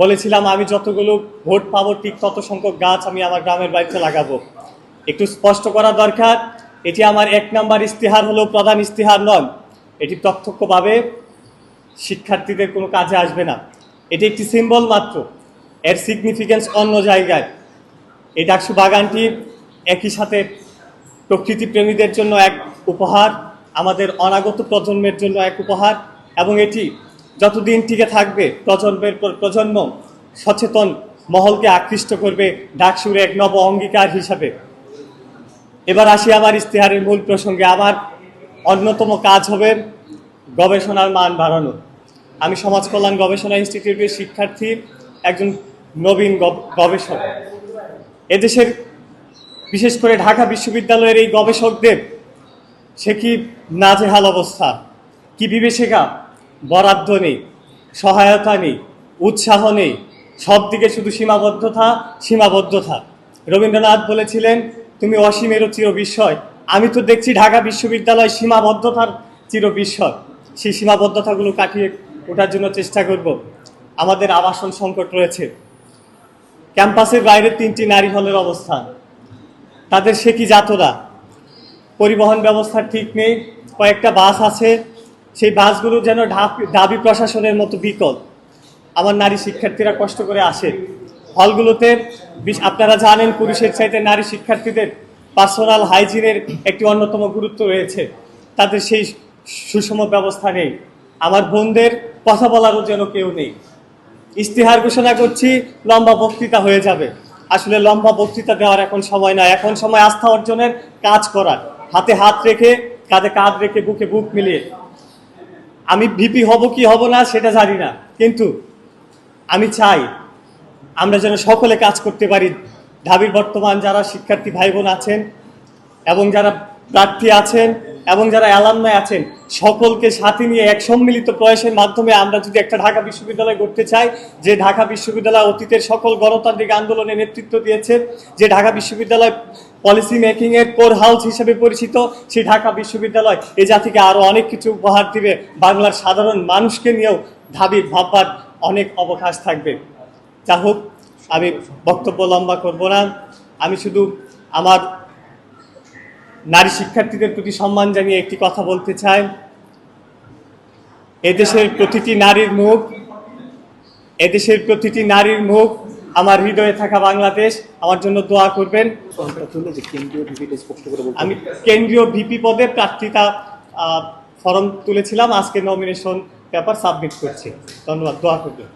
বলেছিলাম, আমি যতগুলো ভোট পাবো, ঠিক তত সংখ্যক গাছ আমি আমার গ্রামের বাড়িতে লাগাবো। একটু স্পষ্ট করা দরকার, এটি আমার এক নাম্বার ইস্তিহার হলেও প্রধান ইস্তিহার নয়। এটি প্রত্যক্ষভাবে শিক্ষার্থীদের কোনো কাজে আসবে না। এটি একটি সিম্বল মাত্র, এর সিগনিফিকেন্স অন্য জায়গায়। এই ডাকসু বাগানটি একই সাথে প্রকৃতি প্রেমীদের জন্য এক উপহার, আমাদের অনাগত প্রজন্মের জন্য এক উপহার, এবং এটি যতদিন টিকে থাকবে প্রজন্মের পর প্রজন্ম সচেতন মহলকে আকৃষ্ট করবে ডাকসুর এক নব অঙ্গীকার হিসাবে। এবার আসি আমার ইস্তেহারের মূল প্রসঙ্গে। আমার অন্যতম কাজ হবে গবেষণার মান বাড়ানো। আমি সমাজ কল্যাণ গবেষণা ইনস্টিটিউটের শিক্ষার্থী, একজন নবীন গবেষক। এদেশের বিশেষ করে ঢাকা বিশ্ববিদ্যালয়ের এই গবেষকদের সে কি নাজেহাল অবস্থা? কি বিবেচিকা বরাদ্দ নেই, সহায়তা নেই, উৎসাহ নেই, সব দিকে শুধু সীমাবদ্ধতা সীমাবদ্ধতা। রবীন্দ্রনাথ বলেছিলেন, তুমি অসীমেরও চির বিস্ময় আমি তো দেখছি ঢাকা বিশ্ববিদ্যালয় সীমাবদ্ধতার চির বিস্ময় সেই সীমাবদ্ধতাগুলো কাটিয়ে ওঠার জন্য চেষ্টা করব। আমাদের আবাসন সংকট রয়েছে। ক্যাম্পাসের বাইরে তিনটি নারী হলের অবস্থান। তাদের সে কি যাতনা পরিবহন ব্যবস্থা ঠিক নেই, কয়েকটা বাস আছে সেই বাসগুলো যেন দাবি প্রশাসনের মতো বিকল। আমার নারী শিক্ষার্থীরা কষ্ট করে আসে। হলগুলোতে আপনারা জানেন পুরুষের চাইতে নারী শিক্ষার্থীদের পার্সোনাল হাইজিনের একটি অন্যতম গুরুত্ব রয়েছে। তাদের সেই সুষম ব্যবস্থা নেই। আমার বোনদের কথা বলারও যেন কেউ নেই। ইস্তিহার ঘোষণা করছি, লম্বা বক্তৃতা হয়ে যাবে। আসলে লম্বা বক্তৃতা দেওয়ার এখন সময় নয় এখন সময় আস্থা অর্জনের কাজ করার। হাতে হাত রেখে, কাঁধে কাঁধ রেখে বুকে বুক মিলিয়ে। আমি ভিপি হব কি হব না সেটা জানি না, কিন্তু আমি চাই আমরা যেন সকলে কাজ করতে পারি। ঢাবির বর্তমান যারা শিক্ষার্থী ভাই বোন আছেন এবং যারা প্রার্থী আছেন এবং যারা অ্যালামনায় আছেন, সকলকে সাথে নিয়ে এক সম্মিলিত প্রয়াসের মাধ্যমে আমরা যদি একটা ঢাকা বিশ্ববিদ্যালয় করতে চাই, যে ঢাকা বিশ্ববিদ্যালয় অতীতের সকল গণতান্ত্রিক আন্দোলনে নেতৃত্ব দিয়েছে যে ঢাকা বিশ্ববিদ্যালয় পলিসি মেকিংয়ের কোর হাউস হিসেবে পরিচিত সেই ঢাকা বিশ্ববিদ্যালয় এই জাতিকে আরও অনেক কিছু উপহার দিবে, বাংলার সাধারণ মানুষকে নিয়েও ঢাবি ভাববার অনেক অবকাশ থাকবে। যা হোক, আমি বক্তব্য লম্বা করব না। আমি শুধু আমার নারী শিক্ষার্থীদের প্রতি সম্মান জানিয়ে একটি কথা বলতে চাই। এদেশের প্রতিটি নারীর মুখ, এদেশের প্রতিটি নারীর মুখ, আমার হৃদয়ে থাকা বাংলাদেশ, আমার জন্য দোয়া করবেন। আমি কেন্দ্রীয় ভিপি পদে প্রার্থিতা ফর্ম তুলেছিলাম, আজকে নমিনেশন পেপার সাবমিট করছি। ধন্যবাদ, দোয়া করবেন।